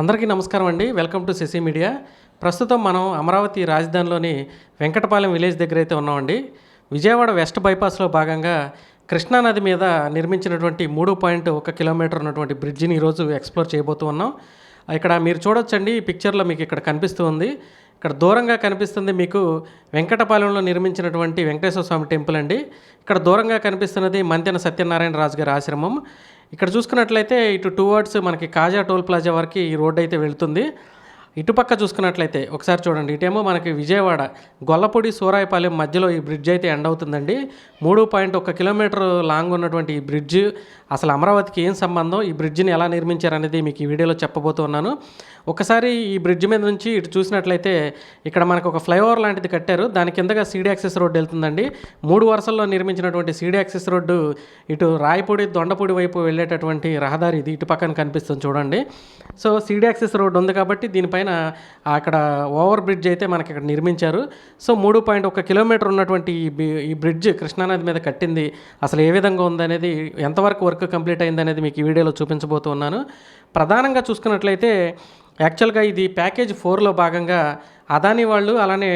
అందరికీ నమస్కారం అండి. Welcome to CC media. ప్రస్తుతం మనం అమరావతి రాజధానిలోని వెంకటపాలెం విలేజ్ దగ్గర అయితే ఉన్నామండి. విజయవాడ వెస్ట్ బైపాస్లో భాగంగా కృష్ణానది మీద నిర్మించినటువంటి మూడు పాయింట్ ఒక కిలోమీటర్ ఉన్నటువంటి బ్రిడ్జిని ఈరోజు ఎక్స్ప్లోర్ చేయబోతూ ఉన్నాం. ఇక్కడ మీరు చూడొచ్చండి. ఈ పిక్చర్లో మీకు ఇక్కడ కనిపిస్తూ ఉంది. ఇక్కడ దూరంగా కనిపిస్తుంది మీకు వెంకటపాలెంలో నిర్మించినటువంటి వెంకటేశ్వర స్వామి టెంపుల్ అండి. ఇక్కడ దూరంగా కనిపిస్తున్నది మంతెన సత్యనారాయణ రాజు గారి ఆశ్రమం. ఇక్కడ చూసుకున్నట్లయితే ఇటు టూ వర్డ్స్ మనకి కాజా టోల్ ప్లాజా వరకు ఈ రోడ్ అయితే వెళ్తుంది. ఇటుపక్క చూసుకున్నట్లయితే ఒకసారి చూడండి. ఇటేమో మనకి విజయవాడ గొల్లపూడి సూరాయపాలెం మధ్యలో ఈ బ్రిడ్జ్ అయితే ఎండ్ అవుతుందండి. మూడు పాయింట్ ఒక కిలోమీటర్ లాంగ్ ఉన్నటువంటి ఈ బ్రిడ్జ్ అసలు అమరావతికి ఏం సంబంధం? ఈ బ్రిడ్జిని ఎలా నిర్మించారనేది మీకు ఈ వీడియోలో చెప్పబోతున్నాను ఒకసారి ఈ బ్రిడ్జ్ మీద నుంచి ఇటు చూసినట్లయితే ఇక్కడ మనకు ఒక ఫ్లైఓవర్ లాంటిది కట్టారు. దాని కిందగా సీడీ యాక్సెస్ రోడ్డు వెళ్తుందండి. మూడు వరుసల్లో నిర్మించినటువంటి సీడీ యాక్సెస్ రోడ్డు ఇటు రాయపూడి దొండపూడి వైపు వెళ్ళేటటువంటి రహదారి ఇది ఇటు పక్కన కనిపిస్తుంది చూడండి. సో సీడీ యాక్సెస్ రోడ్డు ఉంది కాబట్టి దీనిపైన అక్కడ ఓవర్ బ్రిడ్జ్ అయితే మనకి ఇక్కడ నిర్మించారు. సో మూడు పాయింట్ ఒక కిలోమీటర్ ఉన్నటువంటి ఈ ఈ బ్రిడ్జ్ కృష్ణానది మీద కట్టింది. అసలు ఏ విధంగా ఉందనేది ఎంతవరకు వర్క్ కంప్లీట్ అయిందనేది మీకు ఈ వీడియోలో చూపించబోతున్నాను ప్రధానంగా చూసుకున్నట్లయితే యాక్చువల్గా ఇది ప్యాకేజ్ ఫోర్లో భాగంగా అదాని వాళ్ళు అలానే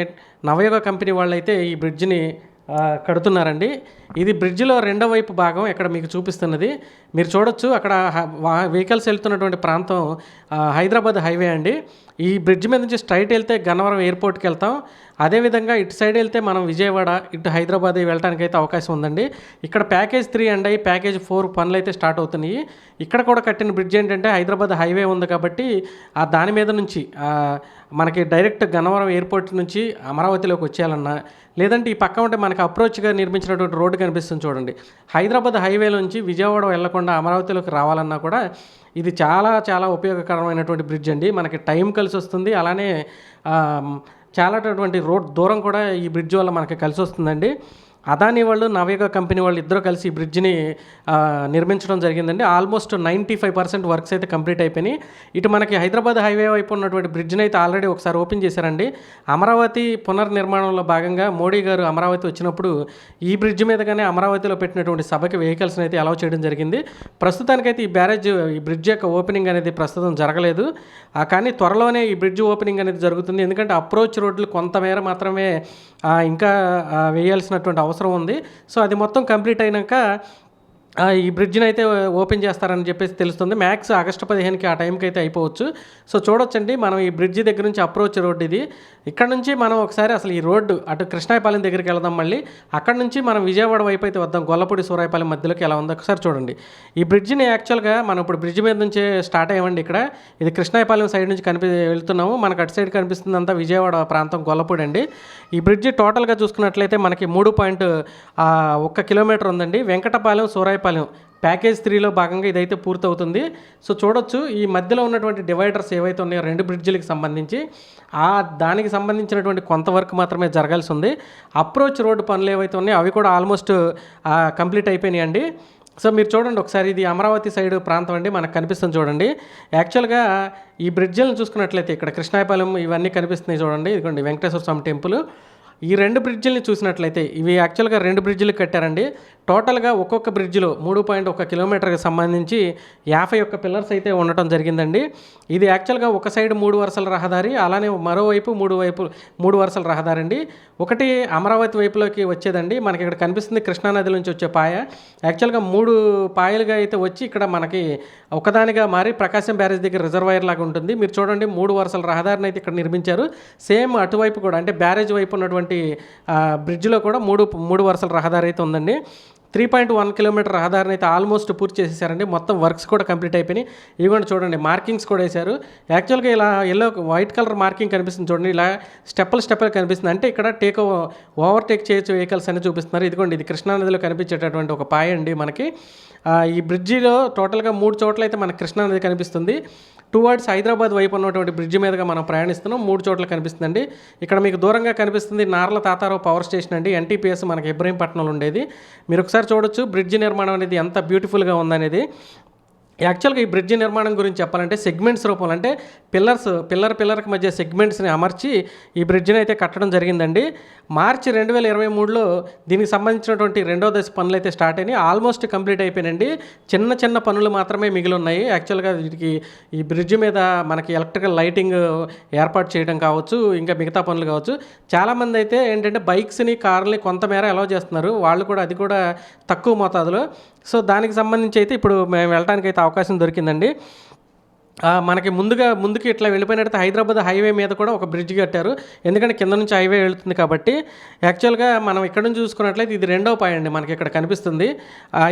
నవయుగ కంపెనీ వాళ్ళు అయితే ఈ బ్రిడ్జిని కడుతున్నారండి. ఇది బ్రిడ్జిలో రెండో వైపు భాగం ఇక్కడ మీకు చూపిస్తున్నది. మీరు చూడొచ్చు అక్కడ వెహికల్స్ వెళ్తున్నటువంటి ప్రాంతం హైదరాబాద్ హైవే అండి. ఈ బ్రిడ్జ్ మీద నుంచి స్ట్రైట్ వెళ్తే గన్నవరం ఎయిర్పోర్ట్కి వెళ్తాం. అదేవిధంగా ఇటు సైడ్ వెళ్తే మనం విజయవాడ ఇటు హైదరాబాద్ వెళ్ళడానికి అయితే అవకాశం ఉందండి. ఇక్కడ ప్యాకేజ్ త్రీ అండ్ అయ్యి ప్యాకేజ్ ఫోర్ పనులు అయితే స్టార్ట్ అవుతున్నాయి. ఇక్కడ కూడా కట్టిన బ్రిడ్జ్ ఏంటంటే హైదరాబాద్ హైవే ఉంది కాబట్టి ఆ దాని మీద నుంచి మనకి డైరెక్ట్ గన్నవరం ఎయిర్పోర్ట్ నుంచి అమరావతిలోకి వచ్చేయాలన్నా లేదంటే ఈ పక్క ఉంటే మనకి అప్రోచ్గా నిర్మించినటువంటి రోడ్డు కనిపిస్తుంది చూడండి. హైదరాబాద్ హైవే నుంచి విజయవాడ వెళ్ళకుండా అమరావతిలోకి రావాలన్నా కూడా ఇది చాలా చాలా ఉపయోగకరమైనటువంటి బ్రిడ్జ్ అండి. మనకి టైం కలిసి వస్తుంది. అలానే ఆ, చాలాటువంటి రోడ్ దూరం కూడా ఈ బ్రిడ్జ్ వల్ల మనకి కలిసి వస్తుందండి. అదాని వాళ్ళు నవేగా కంపెనీ వాళ్ళు ఇద్దరు కలిసి ఈ బ్రిడ్జిని నిర్మించడం జరిగిందండి. Almost ninety five percent works అయితే కంప్లీట్ అయిపోయినాయి. ఇటు మనకి హైదరాబాద్ హైవే వైపు ఉన్నటువంటి బ్రిడ్జిని అయితే ఆల్రెడీ ఒకసారి ఓపెన్ చేశారండి. అమరావతి పునర్నిర్మాణంలో భాగంగా మోడీ గారు అమరావతి వచ్చినప్పుడు ఈ బ్రిడ్జ్ మీదగానే అమరావతిలో పెట్టినటువంటి సభకి వెహికల్స్ని అయితే అలౌ చేయడం జరిగింది. ప్రస్తుతానికైతే ఈ బ్యారేజ్ ఈ బ్రిడ్జ్ యొక్క ఓపెనింగ్ అనేది ప్రస్తుతం జరగలేదు. కానీ త్వరలోనే ఈ బ్రిడ్జ్ ఓపెనింగ్ అనేది జరుగుతుంది. ఎందుకంటే అప్రోచ్ రోడ్లు కొంతమేర మాత్రమే ఇంకా వేయాల్సినటువంటి అవసరం ఉంది. సో అది మొత్తం కంప్లీట్ అయినాక ఈ బ్రిడ్జ్ని అయితే ఓపెన్ చేస్తారని చెప్పేసి తెలుస్తుంది. మ్యాక్స్ ఆగస్టు పదిహేనుకి ఆ టైంకి అయితే అయిపోవచ్చు. సో చూడొచ్చండి మనం ఈ బ్రిడ్జి దగ్గర నుంచి అప్రోచ్ రోడ్ ఇది. ఇక్కడ నుంచి మనం ఒకసారి అసలు ఈ రోడ్డు అటు కృష్ణాయపాలెం దగ్గరికి వెళ్దాం మళ్ళీ. అక్కడ నుంచి మనం విజయవాడ వైపు అయితే వద్దాం. గొల్లపూడి సూరాయపాలెం మధ్యలోకి ఎలా ఉందో ఒకసారి చూడండి. ఈ బ్రిడ్జిని యాక్చువల్గా మనం ఇప్పుడు బ్రిడ్జ్ మీద నుంచే స్టార్ట్ అయ్యామండి ఇక్కడ. ఇది కృష్ణాయపాలెం సైడ్ నుంచి కనిపి వెళ్తున్నాము. మనకు అటు సైడ్ కనిపిస్తుంది అంతా విజయవాడ ప్రాంతం గొల్లపూడి అండి. ఈ బ్రిడ్జి టోటల్గా చూసుకున్నట్లయితే మనకి మూడు పాయింట్ ఒక్క కిలోమీటర్ ఉందండి. వెంకటపాలెం సూరాయపాలెం ప్యాకేజ్ త్రీలో భాగంగా ఇదైతే పూర్తవుతుంది. సో చూడొచ్చు ఈ మధ్యలో ఉన్నటువంటి డివైడర్స్ ఏవైతే ఉన్నాయో రెండు బ్రిడ్జిలకు సంబంధించి ఆ దానికి సంబంధించినటువంటి కొంత వర్క్ మాత్రమే జరగాల్సి ఉంది. అప్రోచ్ రోడ్డు పనులు ఏవైతే ఉన్నాయో అవి కూడా ఆల్మోస్ట్ కంప్లీట్ అయిపోయినాయండి సో మీరు చూడండి ఒకసారి ఇది అమరావతి సైడ్ ప్రాంతం అండి మనకు కనిపిస్తుంది చూడండి. యాక్చువల్గా ఈ బ్రిడ్జిలను చూసుకున్నట్లయితే ఇక్కడ కృష్ణాయపాలెం ఇవన్నీ కనిపిస్తున్నాయి చూడండి. ఇదిగోండి వెంకటేశ్వర స్వామి టెంపుల్. ఈ రెండు బ్రిడ్జిల్ని చూసినట్లయితే ఇవి యాక్చువల్గా రెండు బ్రిడ్జిలు కట్టారండి. టోటల్గా ఒక్కొక్క బ్రిడ్జిలో మూడు పాయింట్ ఒక కిలోమీటర్కి సంబంధించి యాభై ఒక్క పిల్లర్స్ అయితే ఉండటం జరిగిందండి. ఇది యాక్చువల్గా ఒక సైడ్ మూడు వరుసల రహదారి అలానే మరోవైపు మూడు వైపు మూడు వరుసల రహదారి అండి. ఒకటి అమరావతి వైపులోకి వచ్చేదండి. మనకి ఇక్కడ కనిపిస్తుంది కృష్ణానది నుంచి వచ్చే పాయ. యాక్చువల్గా మూడు పాయలుగా అయితే వచ్చి ఇక్కడ మనకి ఒకదానిగా మారి ప్రకాశం బ్యారేజ్ దగ్గర రిజర్వాయర్ లాగా ఉంటుంది. మీరు చూడండి మూడు వరుసల రహదారిని అయితే ఇక్కడ నిర్మించారు. సేమ్ అటువైపు కూడా అంటే బ్యారేజ్ వైపు ఉన్నటువంటి బ్రిడ్జ్లో కూడా మూడు మూడు వరుసల రహదారి అయితే ఉందండి. త్రీ పాయింట్ వన్ కిలోమీటర్ రహదారిని అయితే ఆల్మోస్ట్ పూర్తి చేసేసారండి. మొత్తం వర్క్స్ కూడా కంప్లీట్ అయిపోయినాయి. ఇవి చూడండి మార్కింగ్స్ కూడా వేశారు. యాక్చువల్గా ఇలా ఎల్లో వైట్ కలర్ మార్కింగ్ కనిపిస్తుంది చూడండి. ఇలా స్టెప్పులు స్టెప్పులు కనిపిస్తుంది. అంటే ఇక్కడ టేక్ ఓవర్టేక్ చేయొచ్చు వెహికల్స్ అని చూపిస్తున్నారు. ఇదిగోండి ఇది కృష్ణానదిలో కనిపించేటటువంటి ఒక పాయ అండి మనకి. ఈ బ్రిడ్జిలో టోటల్గా మూడు చోట్ల అయితే మనకి కృష్ణానది కనిపిస్తుంది. టువర్డ్స్ హైదరాబాద్ వైపు ఉన్నటువంటి బ్రిడ్జ్ మీదుగా మనం ప్రయాణిస్తున్నాం. మూడు చోట్ల కనిపిస్తుందండి. ఇక్కడ మీకు దూరంగా కనిపిస్తుంది నార్ల తాతారావు పవర్ స్టేషన్ అండి. ఎన్టీపీఎస్ మనకి ఇబ్రహీంపట్నంలో ఉండేది. మీరు ఒకసారి చూడొచ్చు బ్రిడ్జ్ నిర్మాణం అనేది ఎంత బ్యూటిఫుల్గా ఉందనేది. యాక్చువల్గా ఈ బ్రిడ్జి నిర్మాణం గురించి చెప్పాలంటే సెగ్మెంట్స్ రూపంలో అంటే పిల్లర్స్ పిల్లర్ పిల్లర్కి మధ్య సెగ్మెంట్స్ని అమర్చి ఈ బ్రిడ్జిని అయితే కట్టడం జరిగిందండి. మార్చి రెండు వేల ఇరవై మూడులో దీనికి సంబంధించినటువంటి రెండో దశ పనులు అయితే స్టార్ట్ అయినాయి. ఆల్మోస్ట్ కంప్లీట్ అయిపోయినండి చిన్న చిన్న పనులు మాత్రమే మిగిలి ఉన్నాయి యాక్చువల్గా వీటికి ఈ బ్రిడ్జ్ మీద మనకి ఎలక్ట్రికల్ లైటింగ్ ఏర్పాటు చేయడం కావచ్చు ఇంకా మిగతా పనులు కావచ్చు. చాలామంది అయితే ఏంటంటే బైక్స్ని కార్లని కొంతమేర అలౌ చేస్తున్నారు. వాళ్ళు కూడా అది కూడా తక్కువ మోతాదులో. సో దానికి సంబంధించి అయితే ఇప్పుడు మేము వెళ్ళడానికి అయితే అవకాశం దొరికిందండి. మనకి ముందుగా ముందుకి ఇట్లా వెళ్ళిపోయినట్టు హైదరాబాద్ హైవే మీద కూడా ఒక బ్రిడ్జ్ కట్టారు. ఎందుకంటే కింద నుంచి హైవే వెళ్తుంది కాబట్టి యాక్చువల్గా మనం ఇక్కడ నుంచి చూసుకున్నట్లయితే ఇది రెండో పాయింట్ అండి మనకి ఇక్కడ కనిపిస్తుంది.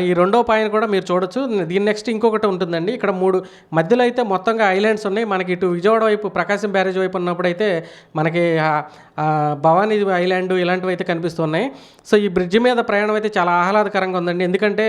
ఈ రెండో పాయింట్ కూడా మీరు చూడొచ్చు. దీని నెక్స్ట్ ఇంకొకటి ఉంటుందండి. ఇక్కడ మూడు మధ్యలో అయితే మొత్తంగా ఐలాండ్స్ ఉన్నాయి. మనకి ఇటు విజయవాడ వైపు ప్రకాశం బ్యారేజ్ వైపు ఉన్నప్పుడు అయితే మనకి భవానీ ఐలాండ్ ఇలాంటివి అయితే కనిపిస్తున్నాయి. సో ఈ బ్రిడ్జ్ మీద ప్రయాణం అయితే చాలా ఆహ్లాదకరంగా ఉందండి. ఎందుకంటే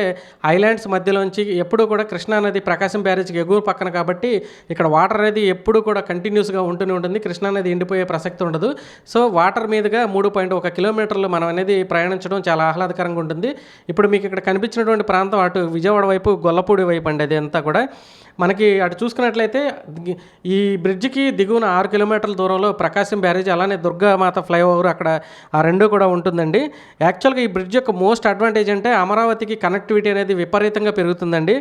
ఐలాండ్స్ మధ్యలోంచి ఎప్పుడూ కూడా కృష్ణా నది ప్రకాశం బ్యారేజ్కి ఎగువ పక్కన కాబట్టి ఇక్కడ వాటర్ అనేది ఎప్పుడు కూడా కంటిన్యూస్గా ఉంటూనే ఉంటుంది. కృష్ణానది ఎండిపోయే ప్రసక్తి ఉండదు. సో వాటర్ మీదుగా మూడు పాయింట్ ఒక కిలోమీటర్లు మనం అనేది ప్రయాణించడం చాలా ఆహ్లాదకరంగా ఉంటుంది. ఇప్పుడు మీకు ఇక్కడ కనిపించినటువంటి ప్రాంతం అటు విజయవాడ వైపు గొల్లపూడి వైపు అండి అది అంతా కూడా. మనకి అటు చూసుకున్నట్లయితే ఈ బ్రిడ్జికి దిగువన ఆరు కిలోమీటర్ల దూరంలో ప్రకాశం బ్యారేజ్ అలానే దుర్గామాత ఫ్లైఓవర్ అక్కడ ఆ రెండు కూడా ఉంటుందండి. యాక్చువల్గా ఈ బ్రిడ్జ్ యొక్క మోస్ట్ అడ్వాంటేజ్ అంటే అమరావతికి కనెక్టివిటీ అనేది విపరీతంగా పెరుగుతుందండి.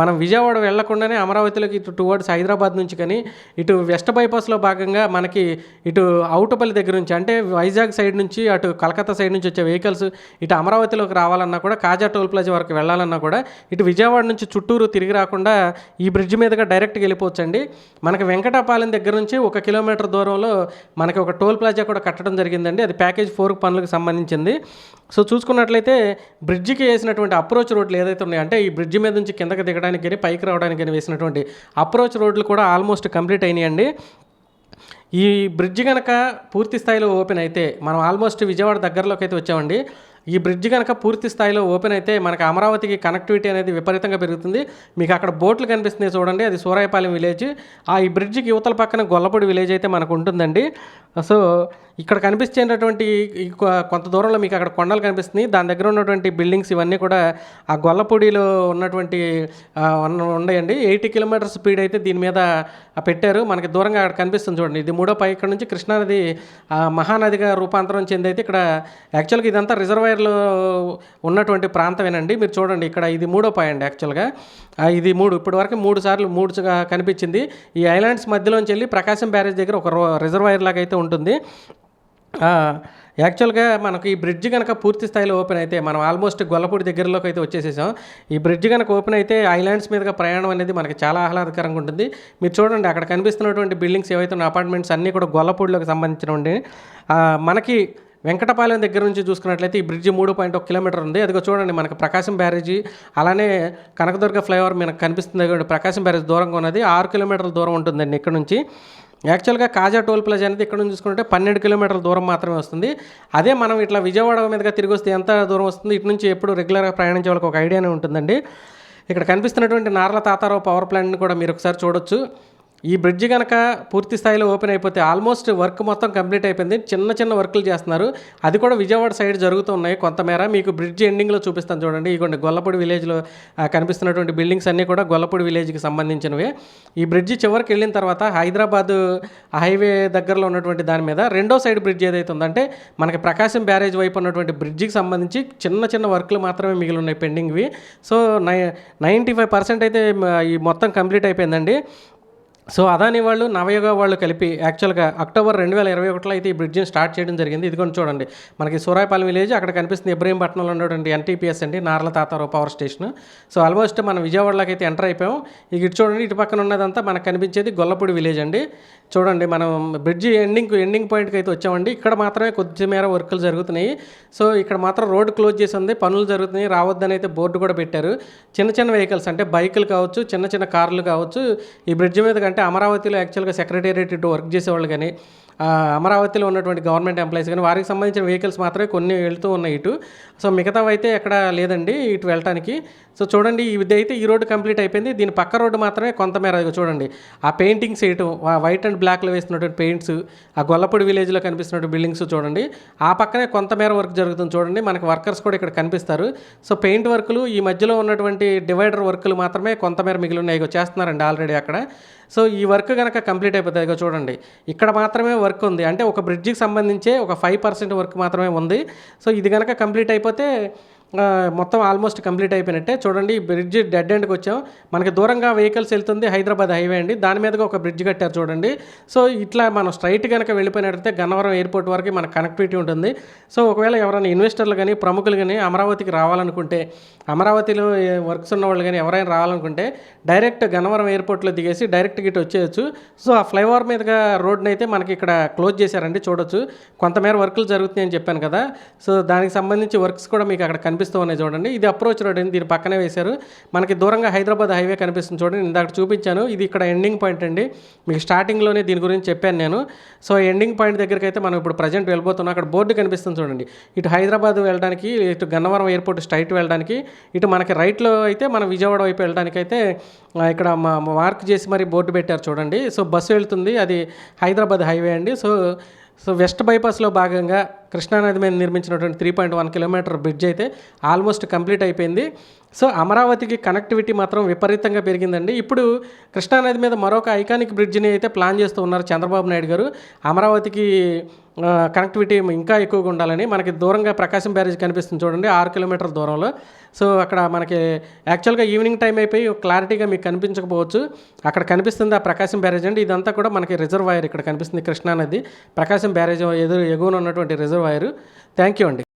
మనం విజయవాడ వెళ్ళకుండానే అమరావతిలోకి ఇటు టువర్డ్స్ హైదరాబాద్ నుంచి కానీ ఇటు వెస్ట్ బైపాస్లో భాగంగా మనకి ఇటు అవుటపల్లి దగ్గర నుంచి అంటే వైజాగ్ సైడ్ నుంచి అటు కలకత్తా సైడ్ నుంచి వచ్చే వెహికల్స్ ఇటు అమరావతిలోకి రావాలన్నా కూడా కాజా టోల్ ప్లాజా వరకు వెళ్ళాలన్నా కూడా ఇటు విజయవాడ నుంచి చుట్టూరు తిరిగి రాకుండా ఈ బ్రిడ్జ్ మీదుగా డైరెక్ట్గా వెళ్ళిపోవచ్చండి. మనకి వెంకటాపాలెం దగ్గర నుంచి ఒక కిలోమీటర్ దూరంలో మనకి ఒక టోల్ ప్లాజా కూడా కట్టడం జరిగిందండి. అది ప్యాకేజ్ ఫోర్ పనులకు సంబంధించింది. సో చూసుకున్నట్లయితే బ్రిడ్జికి వేసినటువంటి అప్రోచ్ రోడ్లు ఏదైతే ఉన్నాయో అంటే ఈ బ్రిడ్జి మీద నుంచి కిందకి దిగడానికి కానీ పైకి రావడానికి కానీ వేసినటువంటి అప్రోచ్ రోడ్లు కూడా ఆల్మోస్ట్ కంప్లీట్ అయినాయండి. ఈ బ్రిడ్జ్ కనుక పూర్తి స్థాయిలో ఓపెన్ అయితే మనం ఆల్మోస్ట్ విజయవాడ దగ్గరలోకి అయితే వచ్చామండి. ఈ బ్రిడ్జ్ కనుక పూర్తి స్థాయిలో ఓపెన్ అయితే మనకి అమరావతికి కనెక్టివిటీ అనేది విపరీతంగా పెరుగుతుంది. మీకు అక్కడ బోట్లు కనిపిస్తున్నాయి చూడండి. అది సూరాయపాలెం విలేజ్. ఆ ఈ బ్రిడ్జికి యువతల పక్కన గొల్లపూడి విలేజ్ అయితే మనకు ఉంటుందండి. సో ఇక్కడ కనిపించేటటువంటి కొ- కొంత దూరంలో మీకు అక్కడ కొండలు కనిపిస్తున్నాయి. దాని దగ్గర ఉన్నటువంటి బిల్డింగ్స్ ఇవన్నీ కూడా ఆ గొల్లపూడిలో ఉన్నటువంటి ఉన్నాయండి. ఎయిటీ కిలోమీటర్ స్పీడ్ అయితే దీని మీద పెట్టారు. మనకి దూరంగా అక్కడ కనిపిస్తుంది చూడండి. ఇది మూడో పై ఇక్కడ నుంచి కృష్ణానది మహానదిగా రూపాంతరం చెంది అయితే ఇక్కడ యాక్చువల్గా ఇదంతా రిజర్వాయర్లో ఉన్నటువంటి ప్రాంతమేనండి. మీరు చూడండి ఇక్కడ ఇది మూడో పై అండి యాక్చువల్గా. ఇది మూడు. ఇప్పటి వరకు మూడు సార్లు మూడు కనిపించింది. ఈ ఐలాండ్స్ మధ్యలోంచి వెళ్ళి ప్రకాశం బ్యారేజ్ దగ్గర ఒక రిజర్వాయర్ లాగా అయితే ఉంటుంది. యాక్చువల్గా మనకి ఈ బ్రిడ్జ్ కనుక పూర్తి స్థాయిలో ఓపెన్ అయితే మనం ఆల్మోస్ట్ గొల్లపూడి దగ్గరలోకి అయితే వచ్చేసేసాం. ఈ బ్రిడ్జ్ కనుక ఓపెన్ అయితే ఐలాండ్స్ మీదుగా ప్రయాణం అనేది మనకి చాలా ఆహ్లాదకరంగా ఉంటుంది. మీరు చూడండి అక్కడ కనిపిస్తున్నటువంటి బిల్డింగ్స్ ఏవైతే ఉన్న అపార్ట్మెంట్స్ అన్నీ కూడా గొల్లపూడిలోకి సంబంధించినవి మనకి వెంకటపాలెం దగ్గర నుంచి చూసుకున్నట్లయితే ఈ బ్రిడ్జి మూడు పాయింట్ ఒక కిలోమీటర్ ఉంది. అదిగో చూడండి మనకి ప్రకాశం బ్యారేజీ అలానే కనకదుర్గ ఫ్లైఓవర్ మనకు కనిపిస్తుంది. ప్రకాశం బ్యారేజ్ దూరంగా ఉన్నది. ఆరు కిలోమీటర్ల దూరం ఉంటుందండి ఇక్కడ నుంచి. యాక్చువల్గా కాజా టోల్ ప్లాజా అనేది ఇక్కడ నుంచి చూసుకుంటే పన్నెండు కిలోమీటర్ల దూరం మాత్రమే వస్తుంది. అదే మనం ఇట్లా విజయవాడ మీదుగా తిరిగి వస్తే ఎంత దూరం వస్తుంది? ఇటు నుంచి ఎప్పుడు రెగ్యులర్గా ప్రయాణించే వాళ్ళకి ఒక ఐడియానే ఉంటుందండి. ఇక్కడ కనిపిస్తున్నటువంటి నార్ల తాతారావు పవర్ ప్లాంట్ని కూడా మీరు ఒకసారి చూడొచ్చు. ఈ బ్రిడ్జ్ కనుక పూర్తి స్థాయిలో ఓపెన్ అయిపోతే ఆల్మోస్ట్ వర్క్ మొత్తం కంప్లీట్ అయిపోయింది. చిన్న చిన్న వర్కులు చేస్తున్నారు. అది కూడా విజయవాడ సైడ్ జరుగుతున్నాయి కొంతమేర. మీకు బ్రిడ్జ్ ఎండింగ్లో చూపిస్తాను చూడండి. ఇగోండి గొల్లపూడి విలేజ్లో కనిపిస్తున్నటువంటి బిల్డింగ్స్ అన్నీ కూడా గొల్లపూడి విలేజ్కి సంబంధించినవి. ఈ బ్రిడ్జ్ చివరికి వెళ్ళిన తర్వాత హైదరాబాద్ హైవే దగ్గరలో ఉన్నటువంటి దాని మీద రెండో సైడ్ బ్రిడ్జ్ ఏదైతే ఉందంటే మనకి ప్రకాశం బ్యారేజ్ వైపు ఉన్నటువంటి బ్రిడ్జికి సంబంధించి చిన్న చిన్న వర్క్లు మాత్రమే మిగిలి ఉన్నాయి పెండింగ్వి. So nine ninety five percent అయితే ఈ మొత్తం కంప్లీట్ అయిపోయిందండి. సో అదాని వాళ్ళు నవయుగ వాళ్ళు కలిపి యాక్చువల్గా అక్టోబర్ రెండు వేల ఇరవై ఒకటిలో అయితే ఈ బ్రిడ్జిని స్టార్ట్ చేయడం జరిగింది. ఇది చూడండి. మనకి సూరాయపాలెం విలేజ్ అక్కడ కనిపిస్తుంది ఇబ్రహీంపట్నంలో ఉన్నటువంటి ఎన్టీపీఎస్ అండి Narla Tatarao power station so almost మనం విజయవాడలోకి అయితే ఎంటర్ అయిపోయాం. ఇక ఇటు చూడండి ఇటు పక్కన ఉన్నదంతా మనకు కనిపించేది గొల్లపూడి విలేజ్ అండి. చూడండి మనం బ్రిడ్జి ఎండింగ్ ఎండింగ్ పాయింట్కి అయితే వచ్చామండి. ఇక్కడ మాత్రమే కొద్ది మేర వర్కులు జరుగుతున్నాయి. సో ఇక్కడ మాత్రం రోడ్ క్లోజ్ చేసి ఉంది పనులు జరుగుతున్నాయి. రావద్దని అయితే బోర్డు కూడా పెట్టారు. చిన్న చిన్న వెహికల్స్ అంటే బైకులు కావచ్చు చిన్న చిన్న కార్లు కావచ్చు ఈ బ్రిడ్జ్ మీద అంటే అమరావతిలో యాక్చువల్గా సెక్రటేరియట్ ఇటు వర్క్ చేసేవాళ్ళు కానీ అమరావతిలో ఉన్నటువంటి గవర్నమెంట్ ఎంప్లాయీస్ కానీ వారికి సంబంధించిన వెహికల్స్ మాత్రమే కొన్ని వెళ్తూ ఉన్నాయి ఇటు. సో మిగతావైతే ఎక్కడ లేదండి ఇటు వెళ్ళటానికి. సో చూడండి ఇది అయితే ఈ రోడ్డు కంప్లీట్ అయిపోయింది. దీని పక్క రోడ్డు మాత్రమే కొంతమేర చూడండి. ఆ పెయింటింగ్స్ వేయటం ఆ వైట్ అండ్ బ్లాక్లో వేస్తున్నటువంటి పెయింట్స్ ఆ గొల్లపూడి విలేజ్లో కనిపిస్తున్నటువంటి బిల్డింగ్స్ చూడండి. ఆ పక్కనే కొంతమేర వర్క్ జరుగుతుంది చూడండి. మనకి వర్కర్స్ కూడా ఇక్కడ కనిపిస్తారు. సో పెయింట్ వర్కులు ఈ మధ్యలో ఉన్నటువంటి డివైడర్ వర్కులు మాత్రమే కొంతమేర మిగిలి ఉన్నాయి. ఇగో చేస్తున్నారండి ఆల్రెడీ అక్కడ. సో ఈ వర్క్ కనుక కంప్లీట్ అయిపోతుంది ఇగో చూడండి. ఇక్కడ మాత్రమే వర్క్ ఉంది. అంటే ఒక బ్రిడ్జికి సంబంధించే ఒక ఫైవ్ పర్సెంట్ వర్క్ మాత్రమే ఉంది. సో ఇది కనుక కంప్లీట్ అయిపోతే మొత్తం ఆల్మోస్ట్ కంప్లీట్ అయిపోయినట్టే. చూడండి బ్రిడ్జ్ డెడ్ ఎండ్కి వచ్చాం. మనకి దూరంగా వెహికల్స్ వెళ్తుంది హైదరాబాద్ హైవే అండి. దాని మీదగా ఒక బ్రిడ్జ్ కట్టారు చూడండి. సో ఇట్లా మనం స్ట్రైట్ కనుక వెళ్ళిపోయినట్టయితే గన్నవరం ఎయిర్పోర్ట్ వరకు మన కనెక్టివిటీ ఉంటుంది. సో ఒకవేళ ఎవరైనా ఇన్వెస్టర్లు కానీ ప్రముఖులు కానీ అమరావతికి రావాలనుకుంటే అమరావతిలో వర్క్స్ ఉన్న వాళ్ళు కానీ ఎవరైనా రావాలనుకుంటే డైరెక్ట్ గన్నవరం ఎయిర్పోర్ట్లో దిగేసి డైరెక్ట్ గిట్ వచ్చేయచ్చు. సో ఆ ఫ్లైఓవర్ మీదుగా రోడ్ని అయితే మనకి ఇక్కడ క్లోజ్ చేశారండి చూడొచ్చు. కొంతమేర వర్కులు జరుగుతున్నాయని చెప్పాను కదా. సో దానికి సంబంధించి వర్క్స్ కూడా మీకు అక్కడ కనిపిస్తూ ఉన్నాయి చూడండి. ఇది అప్రోచ్ రోడ్. అండి దీని పక్కనే వేశారు. మనకి దూరంగా హైదరాబాద్ హైవే కనిపిస్తుంది చూడండి. ఇందాక చూపించాను. ఇది ఇక్కడ ఎండింగ్ పాయింట్ అండి. మీకు స్టార్టింగ్లోనే దీని గురించి చెప్పాను నేను. సో ఎండింగ్ పాయింట్ దగ్గరికి అయితే మనం ఇప్పుడు ప్రజెంట్ వెళ్ళిపోతున్నాం అక్కడ బోర్డు కనిపిస్తుంది చూడండి. ఇటు హైదరాబాద్ వెళ్ళడానికి ఇటు గన్నవరం ఎయిర్పోర్ట్ స్ట్రైట్ వెళ్ళడానికి ఇటు మనకి రైట్లో అయితే మన విజయవాడ వైపు వెళ్ళడానికి అయితే ఇక్కడ మా మార్క్ చేసి మరి బోర్డు పెట్టారు చూడండి. సో బస్సు వెళ్తుంది. అది హైదరాబాద్ హైవే అండి. సో సో వెస్ట్ బైపాస్లో భాగంగా కృష్ణానది మీద నిర్మించినటువంటి three point one kilometer bridge అయితే ఆల్మోస్ట్ కంప్లీట్ అయిపోయింది. సో అమరావతికి కనెక్టివిటీ మాత్రం విపరీతంగా పెరిగిందండి. ఇప్పుడు కృష్ణానది మీద మరొక ఐకానిక్ బ్రిడ్జిని అయితే ప్లాన్ చేస్తూ ఉన్నారు చంద్రబాబు నాయుడు గారు. అమరావతికి కనెక్టివిటీ ఇంకా ఎక్కువగా ఉండాలని మనకి దూరంగా ప్రకాశం బ్యారేజ్ కనిపిస్తుంది చూడండి ఆరు కిలోమీటర్ల దూరంలో. సో అక్కడ మనకి యాక్చువల్గా ఈవినింగ్ టైం అయిపోయి క్లారిటీగా మీకు కనిపించకపోవచ్చు. అక్కడ కనిపిస్తుంది ఆ ప్రకాశం బ్యారేజ్ అండి. ఇదంతా కూడా మనకి రిజర్వాయర్ ఇక్కడ కనిపిస్తుంది కృష్ణానది ప్రకాశం బ్యారేజ్ ఎదురు ఎగువన ఉన్నటువంటి రిజర్వాయర్ థ్యాంక్ యూ అండి.